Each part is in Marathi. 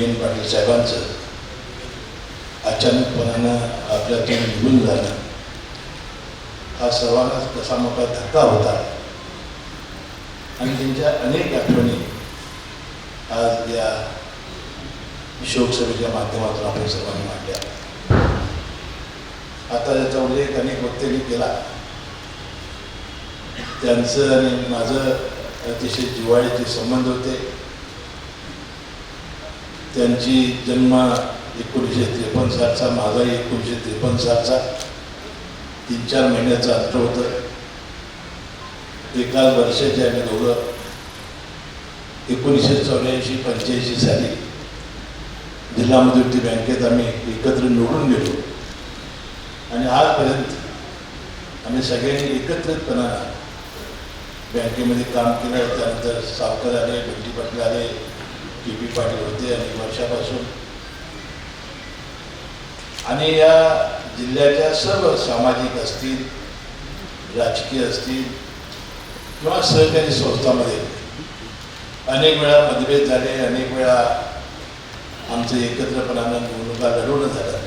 बी एन पाटील साहेबांचं अचानकपणानं आपल्यातून निघून जाणं हा सर्वांनाच कसा मोठा धक्का होता. आणि त्यांच्या अनेक आठवणी आज या शोकसभेच्या माध्यमातून आपण सर्वांनी मांडल्या. आता याचा उल्लेख अनेक वक्त्यांनी केला. त्यांचं आणि माझं अतिशय जिवाळीचे संबंध होते. त्यांची जन्म एकोणीसशे त्रेपन्न सालचा माझाही एकोणीसशे त्रेपन्न सालचा. तीन चार महिन्याचं अंतर होतं. एकाच वर्षाचे आम्ही दोघं एकोणीसशे चौऱ्याऐंशी पंच्याऐंशी साली जिल्हा मध्यवर्ती बँकेत आम्ही एकत्र निवडून गेलो. आणि आजपर्यंत आम्ही सगळ्यांनी एकत्रितपणानं बँकेमध्ये काम केलं. त्यानंतर सावकर आले बंटी पाटील आले टी पी पाटील होते आणि वर्षापासून. आणि या जिल्ह्याच्या सर्व सामाजिक असतील राजकीय असतील किंवा सहकारी संस्थांमध्ये अनेक वेळा मतभेद झाले अनेक वेळा आमचं एकत्रपणानं निवडणुका लढवणं झालं.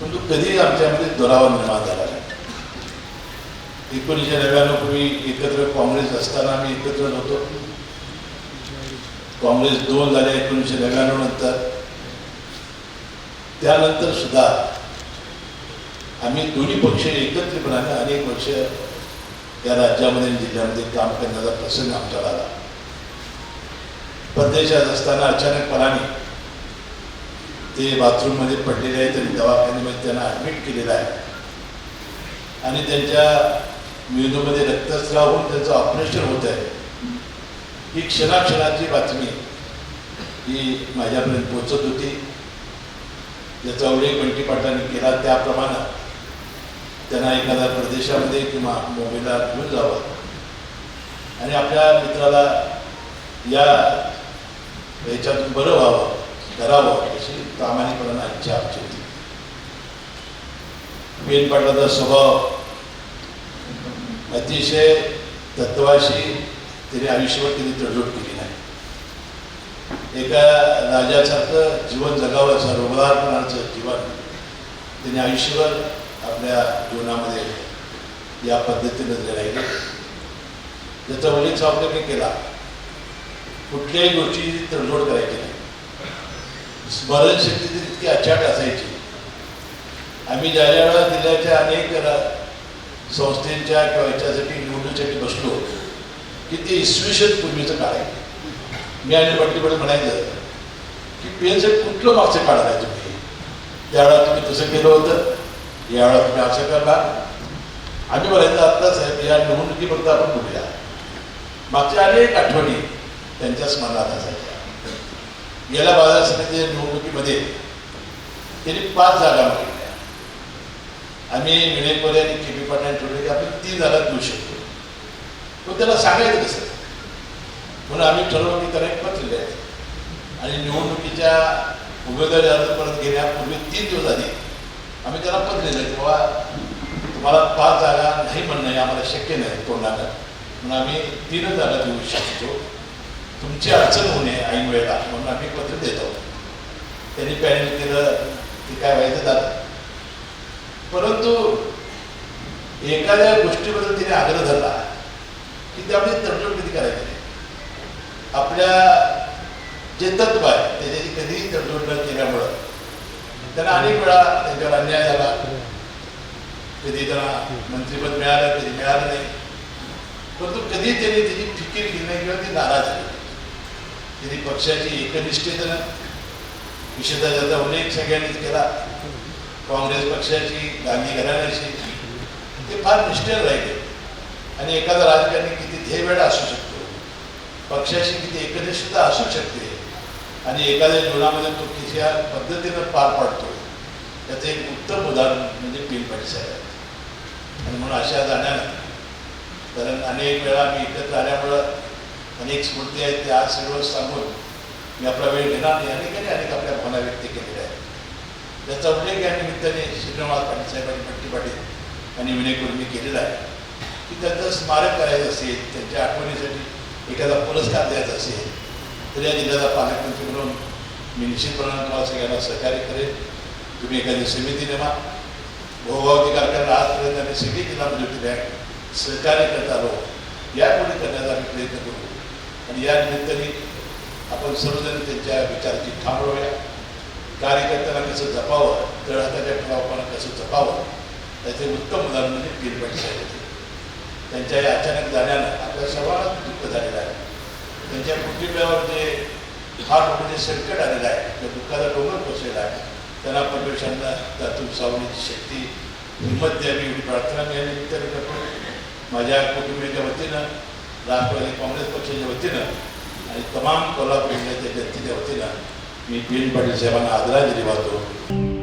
परंतु कधी आमच्यामध्ये दुरावा निर्माण झाला नाही. एकोणीसशे नव्याण्णव पूर्वी एकत्र काँग्रेस असताना आम्ही एकत्र होतो काँग्रेस दोन झाल्या एकोणीसशे नव्याण्णव नंतर. त्यानंतर सुद्धा आम्ही दोन्ही पक्ष एकत्रितपणाने अनेक वर्ष या राज्यामध्ये जिल्ह्यामध्ये काम करण्याचा प्रसंग आमच्याला आला. परदेशात असताना अचानकपणाने ते बाथरूममध्ये पडलेले आहेत आणि दवाखान्यामध्ये त्यांना ॲडमिट केलेलं आहे. आणि त्यांच्या मेंदूमध्ये रक्तस्राव होऊन त्यांचं ऑपरेशन होत आहे. ही क्षणाक्षणाची बातमी ही माझ्यापर्यंत पोचत होती. ज्याचा उल्लेख बंटी पाटलांनी केला. त्याप्रमाणे त्यांना एखाद्या प्रदेशामध्ये किंवा मुंबईला घेऊन जावं. आणि आपल्या मित्राला या याच्यातून बरं व्हावं करावं अशी प्रामाणिकपणानं इच्छा आमची होती. बेन पाटलाचा स्वभाव अतिशय तत्वाशी त्यांनी आयुष्यभर तिने तडजोड केली नाही. एका राजासारखं जीवन जगावं असं रोगदारपणाचं जीवन त्यांनी आयुष्यभर आपल्या जीवनामध्ये या पद्धतीनं जे राहिले. त्याचा वडील सावकाने केला. कुठल्याही गोष्टीची तडजोड करायची नाही. स्मरणशक्ती ती इतकी अचाट असायची. आम्ही ज्या ज्या वेळा जिल्ह्याच्या अनेक संस्थेच्या किंवा याच्यासाठी निवडणुकीसाठी बसलो की ते इसवी पूर्वीचं काळ आहे मी आणि बंटीकडे म्हणायचं की पेन्शन कुठलं मागचं काढत आहे तुम्ही त्यावेळा तुम्ही तसं केलं होतं यावेळा तुम्ही असं करणार आम्ही म्हणायचं आत्ता साहेब या निवडणुकी आपण बोलूया. मागच्या अनेक आठवणी त्यांच्या स्मरणात असायच्या. गेल्या बाजार समितीच्या निवडणुकीमध्ये त्यांनी पाच जागा मागितल्या. आम्ही विनय कोरे आणि के पी पाटील ठेवले की आपण तीन जागा देऊ शकतो. पण त्याला सांगायचं कसं? म्हणून आम्ही ठरवलं की त्याला एक पत्र लिहायचं. आणि निवडणुकीच्या उमेदवारी अर्ज परत घेण्यापूर्वी तीन दिवस आधी आम्ही त्याला पत्र लिहिलं की बाबा तुम्हाला पाच जागा नाही म्हणणं हे आम्हाला शक्य नाही तोंडाला. म्हणून आम्ही तीनच जागा देऊ शकतो तुमची अडचण होणे ऐन वेळेला. म्हणून आम्ही पत्र देतो त्यांनी पॅनल केलं की काय व्हायचं जात परंतु एखाद्या गोष्टीबद्दल तिने आग्रह धरला. की त्यामध्ये तडजोड कधी करायची. नाही आपल्या जे तत्व आहे त्याच्याची कधीही तडजोड न केल्यामुळं. त्यांना अनेक वेळा त्यांच्यावर अन्याय झाला. कधी त्यांना मंत्रिपद मिळालं कधी मिळालं नाही. परंतु कधी त्यांनी त्याची फिकीर केली नाही किंवा ती नाराज झाली. त्यांनी पक्षाची एकनिष्ठतेनं विशेषतः त्याचा उल्लेख सगळ्यांनीच केला. काँग्रेस पक्षाची गांधी घराण्याची ते फार निष्ठेन राहिले. आणि एखादा राजकारणी किती ध्येयवेळा असू शकतो. पक्षाशी किती एकनिष्ठता असू शकते. आणि एखाद्या जीवनामध्ये तो किती पद्धतीनं पार पाडतो. त्याचं एक उत्तम उदाहरण म्हणजे पील पाटील साहेब आहेत. आणि म्हणून अशा जाण्यानं कारण अनेक वेळा मी एकत्र आल्यामुळं अनेक स्मृती आहेत त्या आज सर्व सांगून मी आपला वेळ घेणार नाही. अनेकांनी अनेक आपल्या भावना व्यक्त केलेल्या आहेत. त्याचा उल्लेख या निमित्ताने श्रीनिवास पाटील साहेब आणि पट्टी पाटील आणि विनय कुर्मी केलेला आहे. की त्यांचं स्मारक करायचं असेल त्यांच्या आठवणीसाठी एखादा पुरस्कार द्यायचा असेल तर या जिल्ह्याचा पालकमंत्री म्हणून मी निश्चितपणानं तुम्हाला सगळ्यांना सहकार्य करेन. तुम्ही एखादी समिती नेमा. भोगावती कारखान्याला आजपर्यंत आम्ही सगळी जिल्हा दिल्या सहकार्य करत आलो. यापुढे करण्याचा आम्ही प्रयत्न करू. आणि या निमित्ताने आपण सर्वजण त्यांच्या विचाराची ठाम राहूया कार्यकर्त्यांना कसं जपावं तळहाताच्या ठरावपणा कसं जपावं त्याचे उत्तम उदाहरण म्हणजे पीरपट साहेब त्यांच्या या अचानक जाण्यानं आपल्या सर्वांनाच दुःख झालेलं आहे. त्यांच्या कुटुंबावर जे फार मोठं जे संकट आलेलं आहे त्या दुःखाचा डोंगर कोसलेला आहे. त्यांना परमेश्वरांना त्यातून सावण्याची शक्ती हिंमत द्यावी एवढी प्रार्थना मी या निमित्ताने करतो. माझ्या कुटुंबियाच्या वतीनं राष्ट्रवादी काँग्रेस पक्षाच्या वतीनं आणि तमाम कोल्हापूर जिल्ह्याच्या जनतेच्या वतीनं मी पी एन पाटील साहेबांना आदरांजली वाहतो.